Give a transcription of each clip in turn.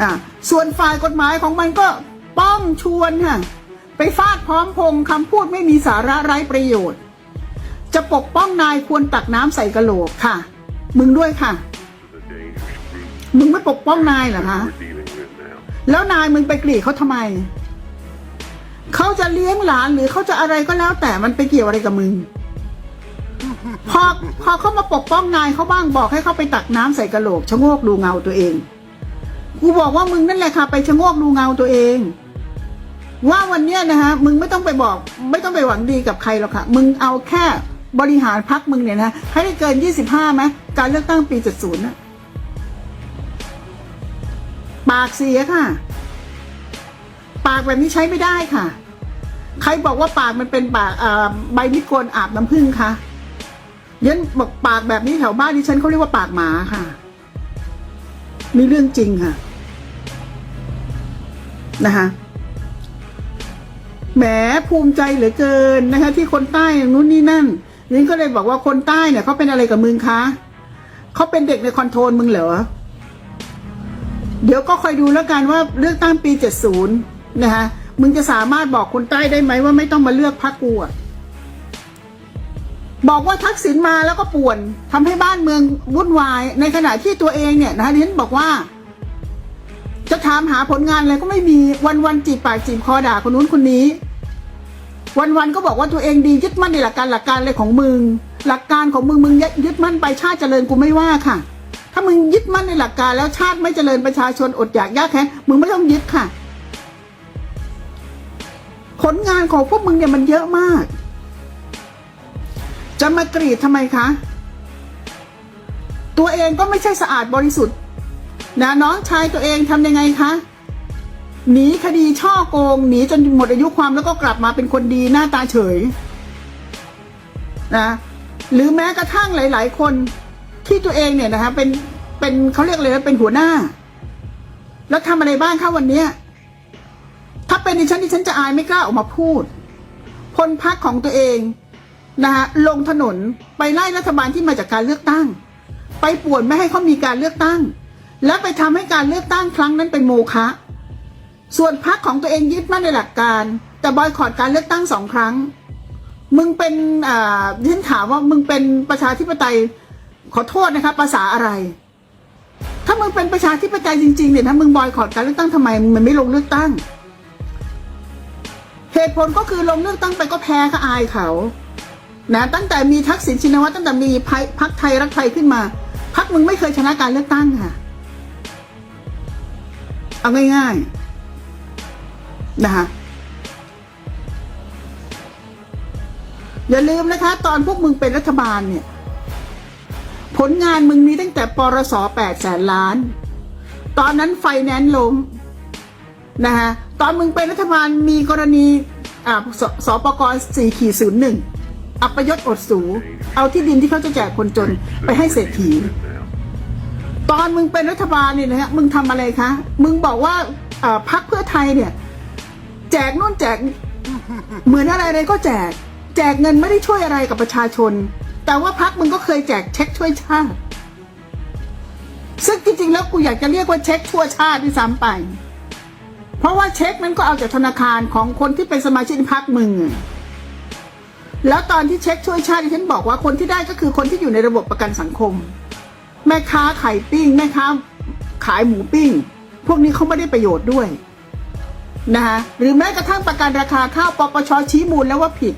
อ่าส่วนฝ่ายกฎหมายของมันก็ป้องชวนค่ะไปฟาดพร้อมพงคำพูดไม่มีสาระไร้ประโยชน์ จะปกป้องนายควรตักน้ำใส่กระโหลกค่ะ มึงด้วยค่ะ มึงไม่ปกป้องนายเหรอคะแล้วนายมึงไปกรีดเขาทำไม เขาจะเลี้ยงหลานหรือเขาจะอะไรก็แล้ว แต่มันไปเกี่ยวอะไรกับมึง พอพอเขามาปกป้องนายเขาบ้างบอกให้เขาไปตักน้ำใส่กระโหลกชะโงกดูเงาตัวเอง กูบอกว่ามึงนั่นแหละค่ะ ไปชะโงกดูเงาตัวเอง ว่าวันเนี้ยนะฮะมึงไม่ต้องไปบอก ไม่ต้องไปหวังดีกับใครหรอกค่ะ มึงเอาแค่บริหารพักมึงเนี่ยนะให้ได้เกินยี่สิบห้าไหมการเลือกตั้งปีเจ็ดศูนย์นะปากเสียค่ะ ปากแบบนี้ใช้ไม่ได้ค่ะ ใครบอกว่าปากมันเป็นปากใบมิโกนอาบน้ำผึ้งคะยันบอกปากแบบนี้แถวบ้านดิฉันเขาเรียกว่าปากหมาค่ะ นี่เรื่องจริงค่ะ นะคะแหมภูมิใจเหลือเกินนะคะ ที่คนใต้อย่างนู้นนี่นั่นนี่ก็เลยบอกว่าคนใต้เนี่ยเขาเป็นอะไรกับมึงคะเขาเป็นเด็กในคอนโทรลมึงเหรอเดี๋ยวก็คอยดูแล้วกันว่าเลือกตั้งปี 70 นะคะมึงจะสามารถบอกคนใต้ได้ไหมว่าไม่ต้องมาเลือกพรรคกูอะ บอกว่าทักษิณมาแล้วก็ป่วนทำให้บ้านเมืองวุ่นวาย ในขณะที่ตัวเองเนี่ยนะคะดิฉันบอกว่า จะถามหาผลงานอะไรก็ไม่มีวันวันๆจีบปากจีบคอด่าคนนู้นคนนี้ วันวันๆก็บอกว่าตัวเองดียึดมั่นในหลักการหลักการอะไรของมึง หลักการของมึงมึงยึดมั่นไปชาติเจริญกูไม่ว่าค่ะ ถ้ามึงยึดมั่นในหลักการแล้วชาติไม่เจริญประชาชนอดอยากยากแค้นมึงไม่ต้องยึดค่ะ ผลงานของพวกมึงเนี่ยมันเยอะมาก จะมากรีดทำไมคะ ตัวเองก็ไม่ใช่สะอาดบริสุทธิ์นะน้องชายตัวเองทำยังไงคะหนีคดีช่อโกงหนีจนหมดอายุความแล้วก็กลับมาเป็นคนดีหน้าตาเฉยนะหรือแม้กระทั่งหลาย ๆ คนที่ตัวเองเนี่ยนะคะเป็นเป็นเขาเรียกเลยว่าเป็นหัวหน้า แล้วทำอะไรบ้างคะวันเนี้ยถ้าเป็นดิฉันดิฉันจะอายไม่กล้าออกมาพูดพลพักของตัวเอง นะคะลงถนนไปไล่รัฐบาลที่มาจากการเลือกตั้ง ไปป่วนไม่ให้เขามีการเลือกตั้ง และไปทำให้การเลือกตั้งครั้งนั้นเป็นโมฆะส่วนพรรคของตัวเองยึดมั่นในหลักการ แต่บอยคอรดการเลือกตั้งสองครั้ง มึงเป็นอ่าดิฉันถามว่ามึงเป็นประชาธิปไตยขอโทษนะคะภาษาอะไร ถ้ามึงเป็นประชาธิปไตยจริงๆเนี่ยนะมึงบอยคอรดการเลือกตั้งทำไมมึงไม่ลงเลือกตั้ง เหตุผลก็คือลงเลือกตั้งไปก็แพ้ก็อายเขา นะตั้งแต่มีทักษิณชินวัตรตั้งแต่มีพักไทยรักไทยขึ้นมา พักมึงไม่เคยชนะการเลือกตั้งค่ะ เอาง่ายๆนะคะอย่าลืมนะคะ ตอนพวกมึงเป็นรัฐบาลเนี่ย ผลงานมึงมีตั้งแต่ปรสแปดแสนล้าน ตอนนั้นไฟแนนซ์ล้มนะคะตอนมึงเป็นรัฐบาลมีกรณีอ่าสสปกสี่ขีดศูนย์หนึ่ง อัปยศอดสู เอาที่ดินที่เขาจะแจกคนจนไปให้เศรษฐี ตอนมึงเป็นรัฐบาลเนี่ยนะฮะมึงทำอะไรคะ มึงบอกว่าพักเพื่อไทยเนี่ย แจกนู่นแจก เหมือนอะไรอะไรก็แจก แจกเงินไม่ได้ช่วยอะไรกับประชาชน แต่ว่าพักมึงก็เคยแจกเช็คช่วยชาติ ซึ่งจริงๆแล้วกูอยากจะเรียกว่าเช็คชั่วชาติที่ซ้ำไป เพราะว่าเช็คมันก็เอาจากธนาคารของคนที่เป็นสมาชิกพักมึง แล้วตอนที่เช็คช่วยชาติที่ฉันบอกว่าคนที่ได้ก็คือคนที่อยู่ในระบบประกันสังคม แม่ค้าไข่ปิ้ง แม่ค้าขายหมูปิ้ง พวกนี้เขาไม่ได้ประโยชน์ด้วยนะคะหรือแม้กระทั่งประกันราคาข้าวปปชชี้มูลแล้วว่าผิด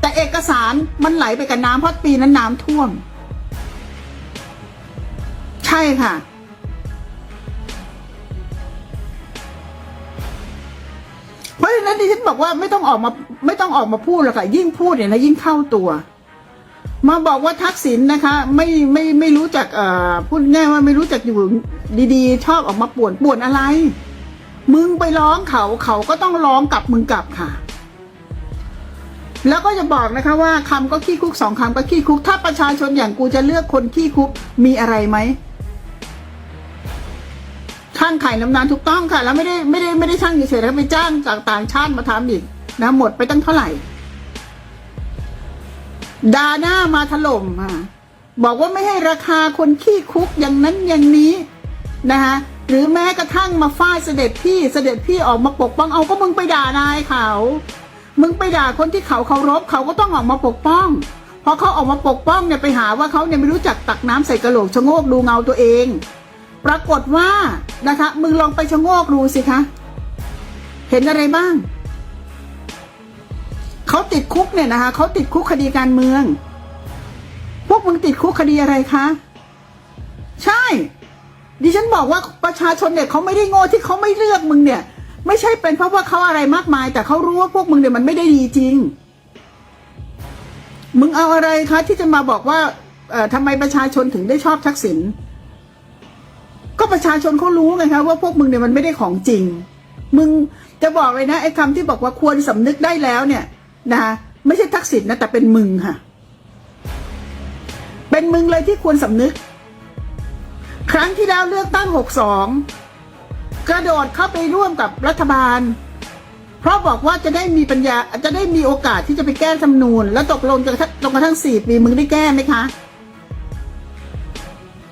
แต่เอกสารมันไหลไปกับน้ำเพราะปีนั้นน้ำท่วม ใช่ค่ะ นั้นดิฉันบอกว่าไม่ต้องออกมาไม่ต้องออกมาพูดหรอกค่ะยิ่งพูดเนี่ยนะยิ่งเข้าตัว มาบอกว่าทักษิณนะคะ ไม่ไม่ไม่รู้จักเอ่อพูดง่ายว่าไม่รู้จักอยู่ดีๆ ชอบออกมาป่วนป่วนอะไร มึงไปร้องเขาเขาก็ต้องร้องกลับมึงกลับค่ะ แล้วก็จะบอกนะคะว่าคำก็ขี้คุกสองคำก็ขี้คุก ถ้าประชาชนอย่างกูจะเลือกคนขี้คุกมีอะไรไหม ช่างไข่น้ำนานถูกต้องค่ะ แล้วไม่ได้ไม่ได้ไม่ได้ช่างเฉยๆแล้วไปจ้างจากต่างชาติมาทำอีกนะหมดไปตั้งเท่าไหร่ ดาหน้ามาถล่มค่ะบอกว่าไม่ให้ราคาคนขี้คุกอย่างนั้นอย่างนี้นะคะหรือแม้กระทั่งมาฟาดเสด็จพี่เสด็จพี่ออกมาปกป้องเอาก็มึงไปด่านายเขา มึงไปด่าคนที่เขาเคารพเขาก็ต้องออกมาปกป้องพอเขาออกมาปกป้องเนี่ยไปหาว่าเขาเนี่ยไม่รู้จักตักน้ำใส่กระโหลกชะโงกดูเงาตัวเอง ปรากฏว่านะคะ มึงลองไปชะโงกดูสิคะ เห็นอะไรบ้าง เขาติดคุกเนี่ยนะคะเขาติดคุกคดีการเมือง พวกมึงติดคุกคดีอะไรคะ ใช่ ดิฉันบอกว่าประชาชนเนี่ยเขาไม่ได้โง่ที่เขาไม่เลือกมึงเนี่ย ไม่ใช่เป็นเพราะว่าเขาอะไรมากมาย แต่เขารู้ว่าพวกมึงเนี่ยมันไม่ได้ดีจริง มึงเอาอะไรคะที่จะมาบอกว่าทำไมประชาชนถึงได้ชอบทักษิณ ก็ประชาชนเขารู้ไงคะว่าพวกมึงเนี่ยมันไม่ได้ของจริง มึงจะบอกเลยนะไอ้คำที่บอกว่าควรสำนึกได้แล้วเนี่ยนะไม่ใช่ทักษิณนะแต่เป็นมึงค่ะ เป็นมึงเลยที่ควรสำนึก ครั้งที่แล้วเลือกตั้ง62กระโดดเข้าไปร่วมกับรัฐบาล เพราะบอกว่าจะได้มีปัญญาจะได้มีโอกาสที่จะไปแก้ธรรมนูญแล้วตกลงจนกระทั่งจนกระทั่งสี่ปีมึงได้แก้ไหมคะ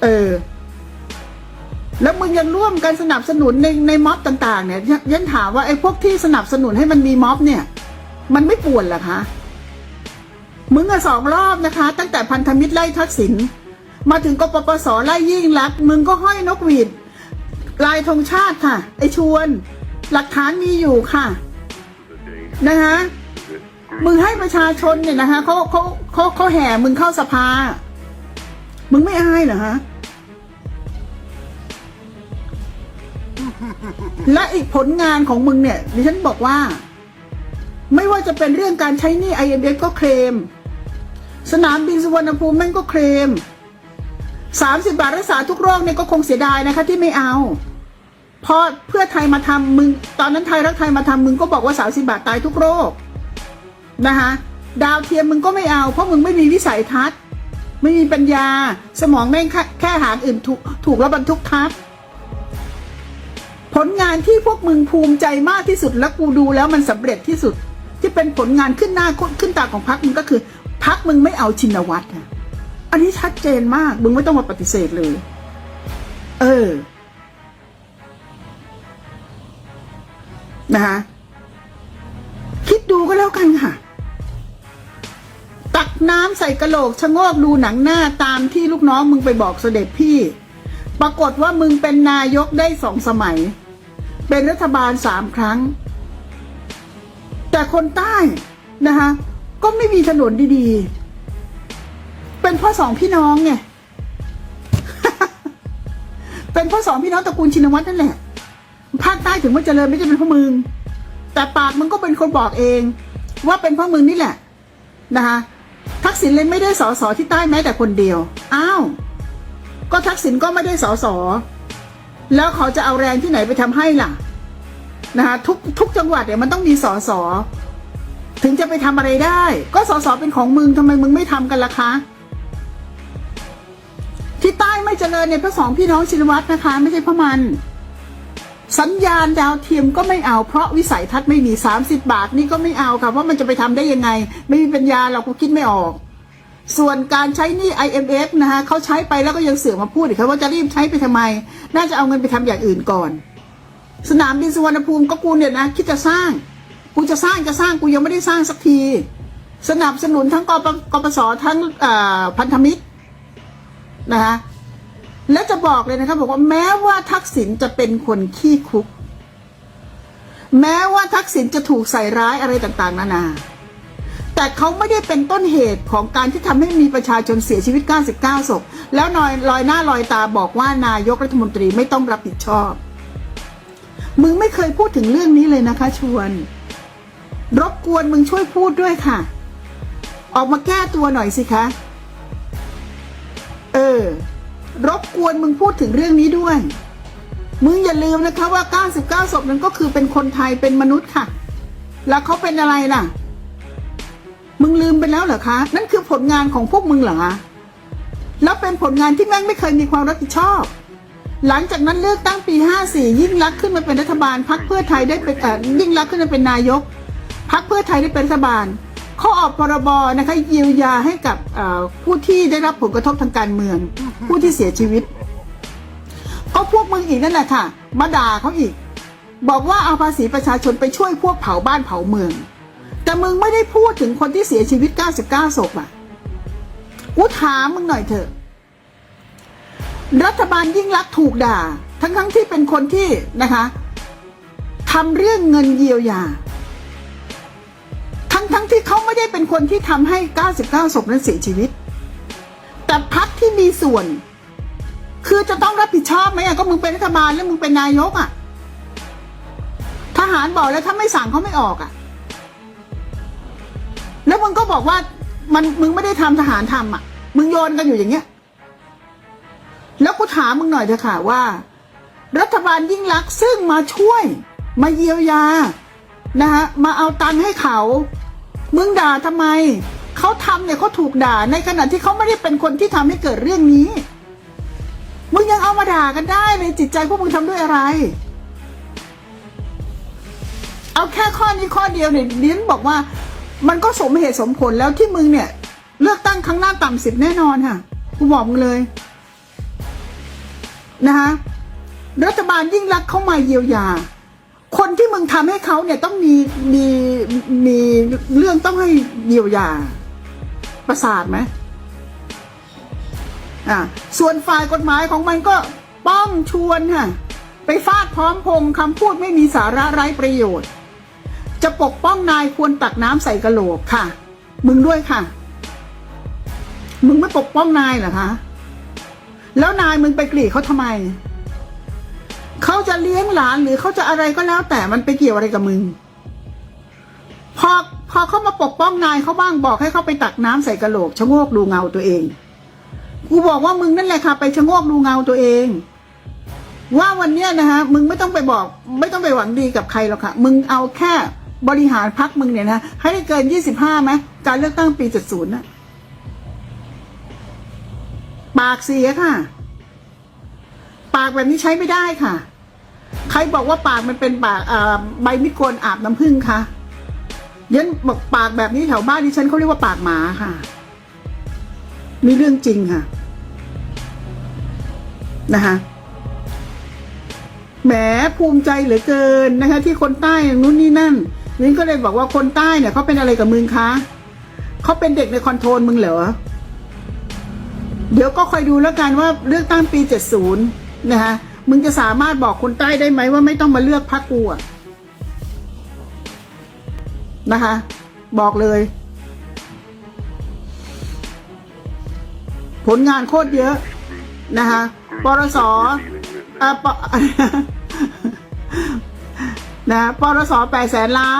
เออ แล้วมึงยังร่วมกันสนับสนุนในในม็อบต่าง ๆ เนี่ยยันถามว่าไอ้พวกที่สนับสนุนให้มันมีม็อบเนี่ย มันไม่ป่วนหรอคะมึงอะสองรอบนะคะ ตั้งแต่พันธมิตรไล่ทักษิณมาถึงกปปสไล่ยิ่งลักมึงก็ห้อยนกหวีดลายธงชาติค่ะ ไอชวน หลักฐานมีอยู่ค่ะนะคะมึงให้ประชาชนเนี่ยนะคะเขาเขาเขาเขาแห่มึงเข้าสภา มึงไม่อายเหรอฮะ และอีกผลงานของมึงเนี่ยดิฉันบอกว่า ไม่ว่าจะเป็นเรื่องการใช้หนี้ IMF ก็เคลม สนามบินสุวรรณภูมิแม่งก็เคลมสามสิบาทรักษาทุกโรคเนี่ยก็คงเสียดายนะคะ ที่ไม่เอาพอเพื่อไทยมาทำมึง ตอนนั้นไทยรักไทยมาทำมึงก็บอกว่าสามสิบาทตายทุกโรคนะคะดาวเทียมมึงก็ไม่เอา เพราะมึงไม่มีวิสัยทัศน์ ไม่มีปัญญา สมองแม่งแค่แค่หางอื่นถูกถูกแล้วบรรทุกทับ ผลงานที่พวกมึงภูมิใจมากที่สุดและกูดูแล้วมันสำเร็จที่สุด ที่เป็นผลงานขึ้นหน้าขึ้นตาของพรรคมึงก็คือพรรคมึงไม่เอาชินวัตรอะอันนี้ชัดเจนมาก มึงไม่ต้องมาปฏิเสธเลย เออ นะคะคิดดูก็แล้วกันค่ะ ตักน้ำใส่กระโหลกชะโงกดูหนังหน้าตามที่ลูกน้องมึงไปบอกเสด็จพี่ ปรากฏว่ามึงเป็นนายกได้สองสมัย เป็นรัฐบาลสามครั้ง แต่คนใต้นะคะก็ไม่มีถนนดีๆ เป็นพ่อสองพี่น้องไงเป็นพ่อสองพี่น้องตระกูลชินวัตรนั่นแหละภาคใต้ถึงว่าเจริญไม่ใช่เป็นพราะมึง แต่ปากมึงก็เป็นคนบอกเอง ว่าเป็นพราะมึงนี่แหละนะคะทักษิณเลยไม่ได้สอสอที่ใต้แม้แต่คนเดียว อ้าว ก็ทักษิณก็ไม่ได้สอสอ แล้วเขาจะเอาแรงที่ไหนไปทำให้ล่ะนะคะทุกทุกจังหวัดเนี่ยมันต้องมีสอสอถึงจะไปทำอะไรได้ ก็สอสอเป็นของมึงทำไมมึงไม่ทำกันล่ะคะ ที่ใต้ไม่เจริญเนี่ยพระสองพี่น้องชินวัตรนะคะ ไม่ใช่พระมัน สัญญาณดาวเทียมก็ไม่เอาเพราะวิสัยทัศน์ไม่มี30บาทนี่ก็ไม่เอาค่ะว่ามันจะไปทำได้ยังไง ไม่มีปัญญาเราก็คิดไม่ออก ส่วนการใช้หนี้ IMF นะคะเขาใช้ไปแล้วก็ยังเสือกมาพูดอีกค่ะว่าจะรีบใช้ไปทำไม น่าจะเอาเงินไปทำอย่างอื่นก่อน สนามบินสุวรรณภูมิก็กูเนี่ยนะคิดจะสร้าง กูจะสร้างจะสร้างกูยังไม่ได้สร้างสักที สนับสนุนทั้งกปกปสทั้งพันธมิตรนะคะและจะบอกเลยนะครับบอกว่าแม้ว่าทักษิณจะเป็นคนขี้คุก แม้ว่าทักษิณจะถูกใส่ร้ายอะไรต่างๆ นานา แต่เขาไม่ได้เป็นต้นเหตุของการที่ทำให้มีประชาชนเสียชีวิต 99ศพแล้วนอยลอยหน้าลอยตาบอกว่านายกรัฐมนตรีไม่ต้องรับผิดชอบ มึงไม่เคยพูดถึงเรื่องนี้เลยนะคะ ชวน รบกวนมึงช่วยพูดด้วยค่ะ ออกมาแก้ตัวหน่อยสิคะ เออ รบกวนมึงพูดถึงเรื่องนี้ด้วย มึงอย่าลืมนะคะว่า 99ศพนั้นก็คือเป็นคนไทยเป็นมนุษย์ค่ะ แล้วเขาเป็นอะไรล่ะ มึงลืมไปแล้วเหรอคะ นั่นคือผลงานของพวกมึงเหรอคะแล้วเป็นผลงานที่แม่งไม่เคยมีความรับผิดชอบ หลังจากนั้นเลือกตั้งปี 54 ยิ่งรักขึ้นมาเป็นรัฐบาลพรรคเพื่อไทยได้เป็นยิ่งรักขึ้นมาเป็นนายกพรรคเพื่อไทยได้เป็นรัฐบาลเขาออกพรบนะคะเยียวยาให้กับผู้ที่ได้รับผลกระทบทางการเมือง ผู้ที่เสียชีวิต ก็พวกมึงอีกนั่นแหละค่ะ มาด่าเขาอีก บอกว่าเอาภาษีประชาชนไปช่วยพวกเผาบ้านเผาเมือง แต่มึงไม่ได้พูดถึงคนที่เสียชีวิต 99ศพอะ กูถามมึงหน่อยเถอะ รัฐบาลยิ่งรักถูกด่า ทั้งทั้งที่เป็นคนที่นะคะทำเรื่องเงินเยียวยา ทั้งทั้งที่เขาไม่ได้เป็นคนที่ทำให้ 99ศพนั้นเสียชีวิต แต่พักที่มีส่วน คือจะต้องรับผิดชอบไหมอะก็มึงเป็นรัฐบาลแล้วมึงเป็นนายกอะ ทหารบอกแล้วถ้าไม่สั่งเขาไม่ออกอะ แล้วมึงก็บอกว่ามันมึงไม่ได้ทำทหารทำอะ มึงโยนกันอยู่อย่างเงี้ย แล้วกูถามมึงหน่อยเถอะค่ะว่า รัฐบาลยิ่งรักซึ่งมาช่วยมาเยียวยานะคะมาเอาตังค์ให้เขา มึงด่าทำไม เขาทำเนี่ยเขาถูกด่า ในขณะที่เขาไม่ได้เป็นคนที่ทำให้เกิดเรื่องนี้ มึงยังเอามาด่ากันได้เลยจิตใจพวกมึงทำด้วยอะไร เอาแค่ข้อนี้ข้อเดียวเนี่ยลิ้นบอกว่า มันก็สมเหตุสมผลแล้วที่มึงเนี่ย เลือกตั้งครั้งหน้าต่ำสิบแน่นอนค่ะกูบอกมึงเลยนะคะรัฐบาลยิ่งรักเข้ามาเยียวยา คนที่มึงทำให้เขาเนี่ยต้องมีมีมีเรื่องต้องให้เยียวยา ประสาทไหมอ่าส่วนฝ่ายกฎหมายของมันก็ป้องชวนค่ะไปฟาดพร้อมพงคำพูดไม่มีสาระไร้ประโยชน์ จะปกป้องนายควรตักน้ำใส่กระโหลกค่ะ มึงด้วยค่ะ มึงไม่ปกป้องนายเหรอคะ แล้วนายมึงไปกรีดเขาทำไม เขาจะเลี้ยงหลานหรือเขาจะอะไรก็แล้ว แต่มันไปเกี่ยวอะไรกับมึง พอพอเขามาปกป้องนายเขาบ้างบอกให้เขาไปตักน้ำใส่กระโหลกชะโงกดูเงาตัวเอง กูบอกว่ามึงนั่นแหละค่ะ ไปชะโงกดูเงาตัวเองว่าวันเนี้ยนะฮะ มึงไม่ต้องไปบอก ไม่ต้องไปหวังดีกับใครหรอกค่ะ มึงเอาแค่ บริหารพักมึงเนี่ยนะให้ได้เกินยี่สิบห้าไหมการเลือกตั้งปีเจ็ดศูนย์นะปากเสียค่ะ ปากแบบนี้ใช้ไม่ได้ค่ะ ใครบอกว่าปากมันเป็นปากใบมิดโกนอาบน้ำผึ้งคะยันบอกปากแบบนี้แถวบ้านดิฉันเขาเรียกว่าปากหมาค่ะมีเรื่องจริงค่ะ นะคะแหมภูมิใจเหลือเกินนะคะ ที่คนใต้อย่างนู้นนี่นั่น นี่ก็เลยบอกว่าคนใต้เนี่ยเขาเป็นอะไรกับมึงคะเขาเป็นเด็กในคอนโทรลมึงเหรอ เดี๋ยวก็คอยดูแล้วกันว่าเลือกตั้งปี 70 นะคะมึงจะสามารถบอกคนใต้ได้ไหมว่าไม่ต้องมาเลือกพรรคกูอะนะคะ บอกเลย ผลงานโคตรเยอะนะคะปรสอ่าปนะปรสแปดแสนล้าน